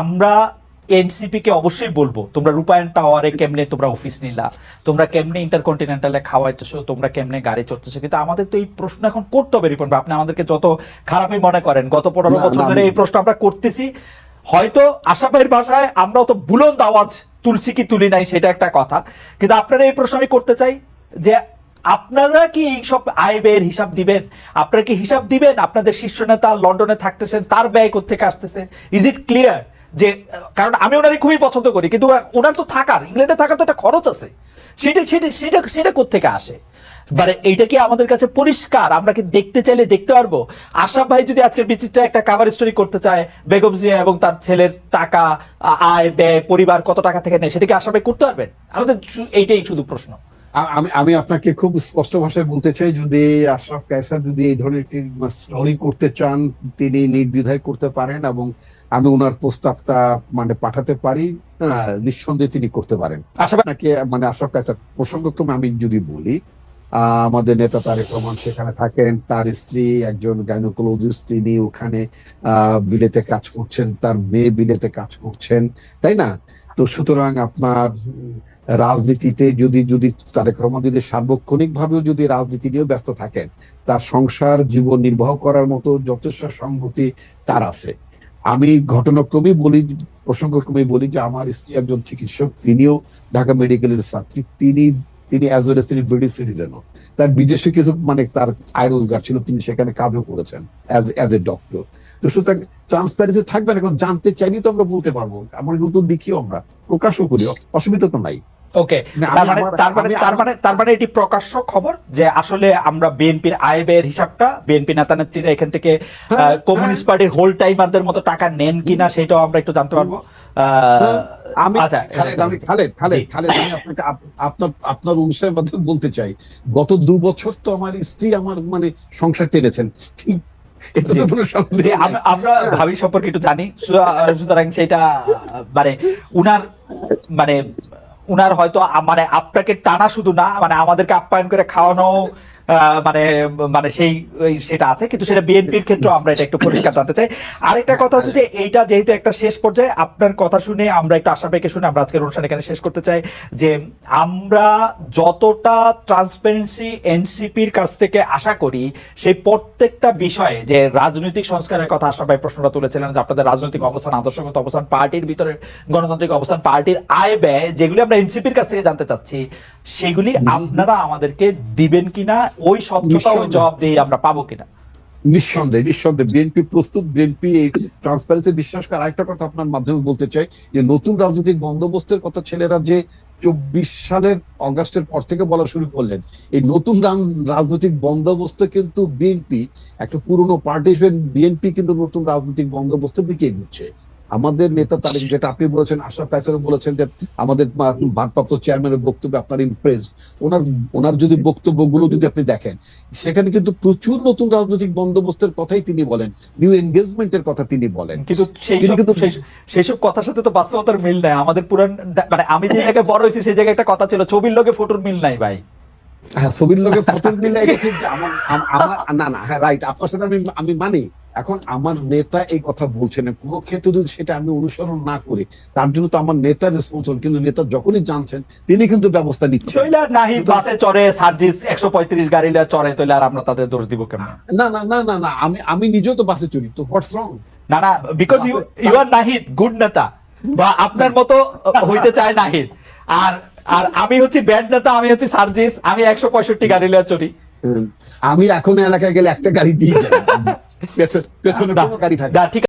আমরা এনসিপি কে অবশ্যই বলব। তোমরা রূপায়ণ টাওয়ারে কেমনে তোমরা অফিস নিলা তোমরা কেমনে ইন্টারকন্টিনেন্টালে খাওয়াইতেছো তোমরা কেমনে গাড়ি চড়তেছো কিন্তু আমাদের তো এই প্রশ্ন এখন করতে হবে রিপন আপনি আমাদেরকে যত খারাপই মনে করেন গত পনেরো বছর ধরে এই প্রশ্ন আমরা করতেছি। হয়তো আশাপাইয়ের ভাষায় আমরা তো বুলন্দ আওয়াজ তুলসী কি তুলি নাই সেটা একটা কথা। কিন্তু আপনারা এই প্রশ্ন আমি করতে চাই যে আপনারা কি এই সব আয় ব্যয়ের হিসাব দিবেন? আপনারা কি হিসাব দিবেন? আপনাদের শীর্ষ নেতা লন্ডনে থাকতেছেন তার ব্যয় থেকে আসতেছে? ইজ ইট ক্লিয়ার যে, কারণ আমি ওনারই খুবই পছন্দ করি, কিন্তু ওনার তো থাকার, ইংল্যান্ডে থাকার তো একটা খরচ আছে। সেটা সেটা সেটা সেটা কোথেকে আসে? মানে এইটা কি আমাদের কাছে পরিষ্কার? আমরা কি দেখতে চাইলে দেখতে পারব? আশাফ ভাই যদি আজকে বিচিত্র একটা কাভার স্টোরি করতে চায়, বেগম জিয়া এবং তার ছেলের টাকা, আয়, ব্যয়, পরিবার কত টাকা থেকে নেয়, সেটা কি আশাফ ভাই করতে পারবেন? আমাদের এইটাই শুধু প্রশ্ন। আমি আমি আপনাকে খুব স্পষ্ট ভাষায় বলতে চাই যদি আশরাফ কায়সার যদি এই ধরনের একটি স্টোরি করতে চান তিনি নির্দ্বিধায় করতে পারেন এবং আমি ওনার প্রস্তাবটা মানে পাঠাতে পারি নিঃসন্দেহে তিনি করতে পারেন। আশা মানে আশরাফ কায়সার প্রসঙ্গক্রমে আমি যদি বলি আহ, আমাদের নেতা তারেক রহমান সেখানে থাকেন তার স্ত্রী একজন গাইনোকোলজিস্ট তিনি ওখানে আহ, বিলেতে কাজ করছেন তার মেয়ে বিলেতে কাজ করছেন তাই না? তো সুতরাং আপনার রাজনীতিতে যদি যদি তারেক রহমান যদি সার্বক্ষণিক ভাবেও যদি রাজনীতি নিয়েও ব্যস্ত থাকেন, তার সংসার জীবন নির্বাহ করার মতো যথেষ্ট সংহতি তার আছে। আমি ঘটনাক্রমেই বলি প্রসঙ্গক্রমে বলি যে আমার স্ত্রী একজন চিকিৎসক, তিনিও ঢাকা মেডিকেলের ছাত্রী। তিনি তিনি অ্যাজ ওয়েল তিনি ব্রিটিশ সিটিজেনও তার বিদেশে কিছু মানে তার আয় রোজগার ছিল তিনি সেখানে কাজও করেছেন অ্যাজ অ্যাজ এ ডক্টর তো সুতরাং ট্রান্সপারেন্সি থাকবে না এখন জানতে চাইলেই তো আমরা বলতে পারব। আমার কিন্তু দেখিও আমরা প্রকাশও করি অসুবিধা তো নাই। ওকে মানে তার মানে তার মানে তার মানে এটি প্রকাশ্য খবর যে আসলে আমরা বিএনপির আয় ব্যয়ের হিসাবটা বিএনপি নেতা নেত্রীরা এখান থেকে হ্যাঁ, কমিউনিস্ট পার্টির হোল টাইমারদের মতো টাকা নেন কিনা সেটাও আমরা একটু জানতে পারব। আমি আচ্ছা খালেদ খালেদ খালেদ আমি আপনাকে আপনার আপনার অনুষ্ঠানের মাধ্যমে বলতে চাই গত দু বছর তো আমার স্ত্রী আমার মানে সংসার টেনেছেন। আমরা ভাবি সম্পর্কে একটু জানি সুতরাং সেটা মানে উনার মানে উনার হয়তো মানে আপনাকে টানা শুধু না মানে আমাদেরকে আপ্যায়ন করে খাওয়ানো মানে মানে সেই সেটা আছে কিন্তু সেটা বিএনপির ক্ষেত্রে আমরা এটা একটু পরিষ্কার জানতে চাই। আরেকটা কথা হচ্ছে যে এইটা যেহেতু একটা শেষ পর্যায়ে আপনার কথা শুনে আমরা একটু আশা পেকে শুনে আমরা আজকের অনুষ্ঠান এখানে শেষ করতে চাই যে আমরা যতটা ট্রান্সপারেন্সি এনসিপির কাছ থেকে আশা করি সেই প্রত্যেকটা বিষয়ে যে রাজনৈতিক সংস্কারের কথা আশা ভাই প্রশ্নটা তুলেছিলেন যে আপনাদের রাজনৈতিক অবস্থান আদর্শগত অবস্থান পার্টির ভিতরে গণতান্ত্রিক অবস্থান পার্টির আয় ব্যয় যেগুলি আমরা এনসিপির কাছ থেকে জানতে চাচ্ছি সেগুলি আপনারা আমাদেরকে দিবেন কিনা ওই স্বচ্ছতা ওই জবাব দিয়ে আমরা পাবো কিনা? নিঃসন্দেহে নিঃসন্দেহে। বিএনপি প্রস্তুত বিএনপি এই ট্রান্সপারেন্সি বিশ্বাস করে আরেকটা কথা আপনার মাধ্যমে বলতে চাই যে নতুন রাজনৈতিক বন্দোবস্তের কথা ছেলেরা যে চব্বিশ সালের অগাস্টের পর থেকে বলা শুরু করলেন এই নতুন রাজনৈতিক বন্দোবস্ত কিন্তু বিএনপি একটা পুরনো পার্টি হিসেবে বিএনপি কিন্তু নতুন রাজনৈতিক বন্দোবস্ত দিকে এগুচ্ছে আমাদের নেতা তারিখ যেটা আপনি বলেছেন আশরাফ কায়সারও বলেছেন যে আমাদের ভারপ্রাপ্ত চেয়ারম্যানের বক্তব্যে আপনার ইমপ্রেস ওনার ওনার যদি বক্তব্যগুলো যদি আপনি দেখেন সেখানে কিন্তু প্রচুর নতুন রাজনৈতিক বন্দোবস্তের কথাই তিনি বলেন নিউ এনগেজমেন্টের কথা তিনি বলেন। কিন্তু সেই সব- কিন্তু- সেই- সেই সব কথার সাথে তো বাস্তবতার মিল নাই। আমাদের পুরান মানে আমি যে জায়গায় বড় হয়েছি সেই জায়গায় একটা কথা ছিল ছবির লোকে ফটোর মিল নাই ভাই। হ্যাঁ ছবির লোকে ফটো দিলে এটা ঠিক আমার আমার না না হ্যাঁ রাইট আপনার সাথে আমি আমি মানি। এখন আমার নেতা এই কথা বলছেন না। কোনো ক্ষেত্রে যদি সেটা আমি অনুসরণ না করি তার জন্য তো আমার নেতা রেসপন্সিবল কিন্তু নেতা যখনই জানছেন তিনি কিন্তু ব্যবস্থা নিচ্ছেন। নাহি বাসে চড়ে সার্জিস একশো পঁয়ত্রিশ চড়ে তাহলে আর আমরা তাদের দোষ দিব কেমন? না না না না না আমি আমি নিজেও তো বাসে চড়ি তো হোয়াটস রং না না because you you are Nahid good নেতা। বা আপনার মতো হইতে চায় নাহিদ। আর আর আমি হচ্ছি ব্যাড নেতা আমি হচ্ছি সার্জিস আমি একশো পঁয়ষট্টি গাড়ি চড়ি। আমি এখন এলাকায় গেলে একটা গাড়ি দিয়ে যাই। পেছনে গাড়ি থাকে ঠিক